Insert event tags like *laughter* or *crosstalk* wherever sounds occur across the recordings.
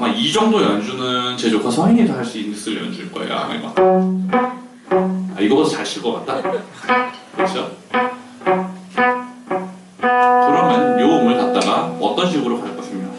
아마 이 정도 연주는 제 조카 성인이도 할 수 있을 연주일 거예요. 아마. 아 이거보다 잘 칠 것 같다. 그렇죠? 그러면 요 음을 갖다가 어떤 식으로 갈 것이냐?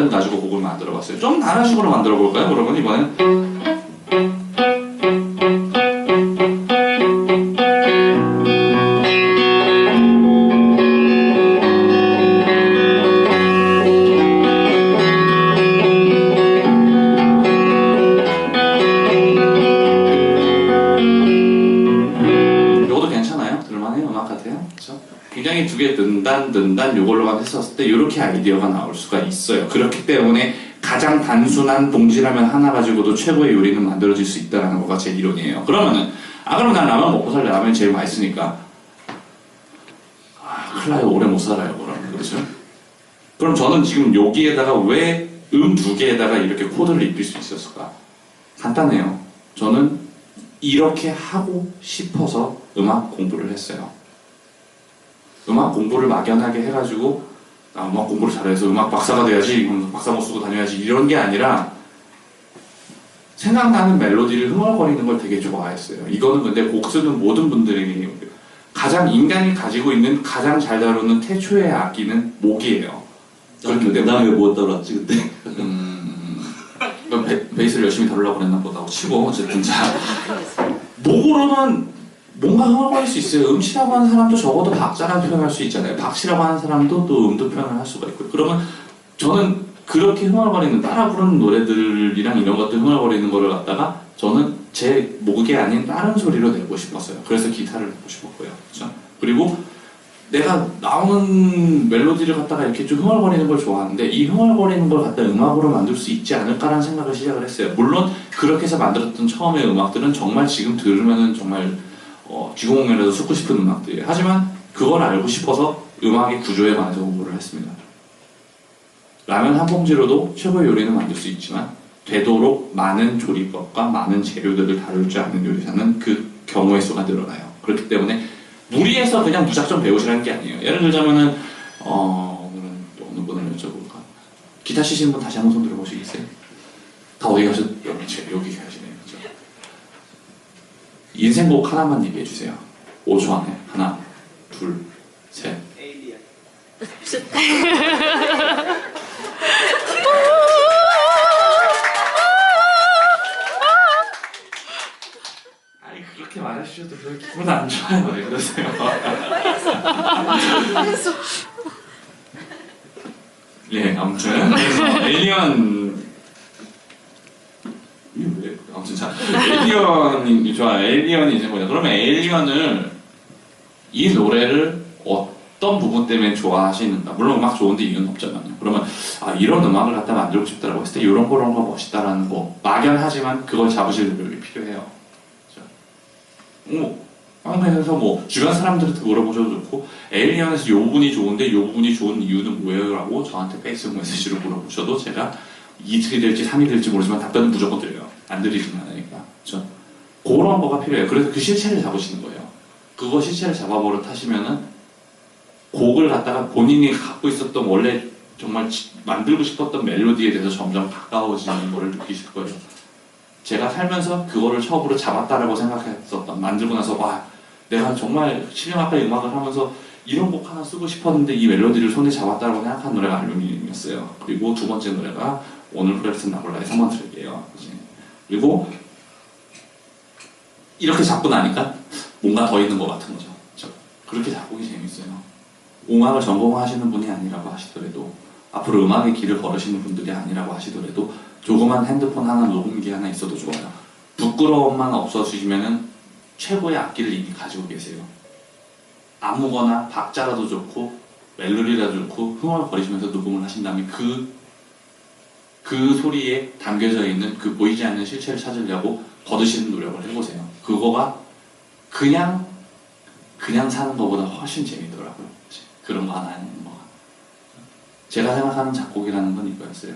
날 가지고 곡을 만들어 봤어요. 좀 다른 식으로 만들어 볼까요? 그러면 이번엔 요것도 괜찮아요? 들을만해요? 음악 같아요? 그렇죠? 굉장히 두 개 든단 든단 요걸로만 했었을 때 이렇게 아이디어가 나올 수가 있어요. 그렇기 때문에 가장 단순한 봉지라면 하나 가지고도 최고의 요리는 만들어질 수 있다는 거가 제 이론이에요. 그러면은 아 그럼 난 라면 먹고 살래. 라면 제일 맛있으니까. 아 큰일 나요. 오래 못 살아요. 그러면 그렇죠? 그럼 저는 지금 여기에다가 왜 음 두 개에다가 이렇게 코드를 입힐 수 있었을까? 간단해요. 저는 이렇게 하고 싶어서 음악 공부를 했어요. 음악 공부를 막연하게 해가지고 나 음악 공부를 잘해서 음악 박사가 돼야지 박사 못 쓰고 다녀야지 이런 게 아니라 생각나는 멜로디를 흥얼거리는 걸 되게 좋아했어요. 이거는 근데 곡 쓰는 모든 분들에게 가장 인간이 가지고 있는 가장 잘 다루는 태초의 악기는 목이에요. 그렇기 때문에 그다음에 뭐 따랐지 그때? 음, 그럼 베, 베이스를 열심히 다루려고 그랬나 보다고 치고 어쨌든 자 *laughs* 목으로는 뭔가 흥얼거릴 수 있어요. 음치라고 하는 사람도 적어도 박자라는 표현할 수 있잖아요. 박치라고 하는 사람도 또 음도 표현을 할 수가 있고요. 그러면 저는 그렇게 흥얼거리는 따라 부르는 노래들이랑 이런 것들 흥얼거리는 거를 갖다가 저는 제 목이 아닌 다른 소리로 내고 싶었어요. 그래서 기타를 내고 싶었고요. 그렇죠? 그리고 내가 나오는 멜로디를 갖다가 이렇게 좀 흥얼거리는 걸 좋아하는데 이 흥얼거리는 걸 갖다 음악으로 만들 수 있지 않을까라는 생각을 시작을 했어요. 물론 그렇게 해서 만들었던 처음의 음악들은 정말 지금 들으면은 정말 어, 쥐구멍에라도 쏟고 싶은 음악들이에요. 하지만 그걸 알고 싶어서 음악의 구조에 관해서 공부를 했습니다. 라면 한 봉지로도 최고의 요리는 만들 수 있지만 되도록 많은 조리법과 많은 재료들을 다룰 줄 아는 요리사는 그 경우의 수가 늘어나요. 그렇기 때문에 무리해서 그냥 무작정 배우시라는 게 아니에요. 예를 들자면은 어 오늘은 또 어느 분을 여쭤볼까? 기타 치시는 분 다시 한번 손 들어보시겠어요? 다 어디 가셨? 여기 제- 여기 계시네요. 그죠? 인생곡 하나만 얘기해 주세요. 5초 안에 하나, 둘, 셋. *laughs* 아니 그렇게 말해주셔도 별로 기분 안 좋아요. 왜 그러세요? 예, 아무튼 에일리언 *laughs* 이거 왜 아무튼 자 에일리언이 좋아 에일리언이 이제 뭐냐 그러면 에일리언을 이 노래를 어떤 부분 때문에 좋아하시는가 물론 음악 좋은데 이유는 없잖아요 그러면 아 이런 음악을 갖다 만들고 싶다라고 했을 때 이런 거런 거 멋있다라는 거 막연하지만 그걸 잡으실 노력이 필요해요 그죠? 뭐 한국에서 뭐 주변 사람들한테 물어보셔도 좋고 에일리언에서 이 부분이 좋은데 이 부분이 좋은 이유는 뭐예요? 라고 저한테 페이스북 메시지로 물어보셔도 제가 이틀이 될지 3이 될지 모르지만 답변은 무조건 드려요. 안 않으니까. 그렇죠? 그런 거가 필요해요. 그래서 그 실체를 잡으시는 거예요. 그거 실체를 잡아버릇 하시면은 곡을 갖다가 본인이 갖고 있었던 원래 정말 지- 만들고 싶었던 멜로디에 대해서 점점 가까워지는 거를 느끼실 거예요. 제가 살면서 그거를 처음으로 잡았다라고 생각했었던 만들고 나서 와 내가 정말 7년 가까이 음악을 하면서 이런 곡 하나 쓰고 싶었는데 이 멜로디를 손에 잡았다고 생각한 노래가 알루미늄이었어요. 그리고 두 번째 노래가 오늘 프레스는 나볼라의 3번 트랙이에요. 그치? 그리고 이렇게 잡고 나니까 뭔가 더 있는 것 같은 거죠. 그쵸? 그렇게 작곡이 재밌어요. 음악을 전공하시는 분이 아니라고 하시더라도 앞으로 음악의 길을 걸으시는 분들이 아니라고 하시더라도 조그만 핸드폰 하나 녹음기 하나 있어도 좋아요. 부끄러움만 없어지시면은 최고의 악기를 이미 가지고 계세요. 아무거나 박자라도 좋고 멜로디라도 좋고 흥얼거리시면서 녹음을 하신 다음에 그, 그 소리에 담겨져 있는 그 보이지 않는 실체를 찾으려고 거두시는 노력을 해보세요. 그거가 그냥 그냥 사는 것보다 훨씬 재밌더라고요. 그런 거 하나 있는 거. 제가 생각하는 작곡이라는 건 이거였어요.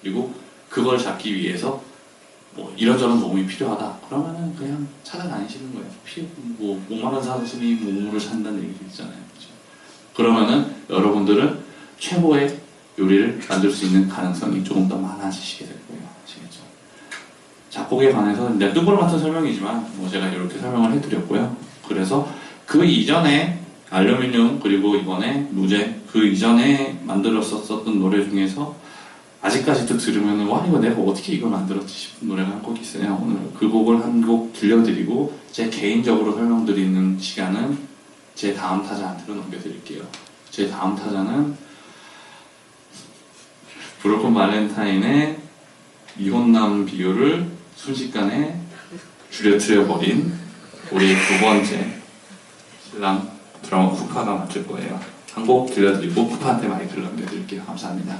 그리고 그걸 잡기 위해서 뭐 이런저런 도움이 필요하다. 그러면은 그냥 찾아다니시는 거예요. 피, 뭐 목마른 사슴이 목물을 산다는 얘기 있잖아요. 그죠? 그러면은 여러분들은 최고의 요리를 만들 수 있는 가능성이 조금 더 많아지시게 될 거예요. 작곡에 관해서 뜬구름 같은 설명이지만 뭐 제가 이렇게 설명을 해드렸고요. 그래서 그 이전에 알루미늄 그리고 이번에 무제 그 이전에 만들었었던 노래 중에서 아직까지도 들으면 와 이거 내가 어떻게 이걸 만들었지 싶은 노래가 한 곡 있어요. 오늘 그 곡을 한 곡 들려드리고 제 개인적으로 설명드리는 시간은 제 다음 타자한테로 넘겨드릴게요. 제 다음 타자는 브로큰 발렌타인의 이혼남 비유를 순식간에 줄여트려버린 우리 두 번째 신랑 드라마 쿠파가 맡을 거예요. 한 곡 들려드리고 쿠파한테 마이크를 넘겨드릴게요. 감사합니다.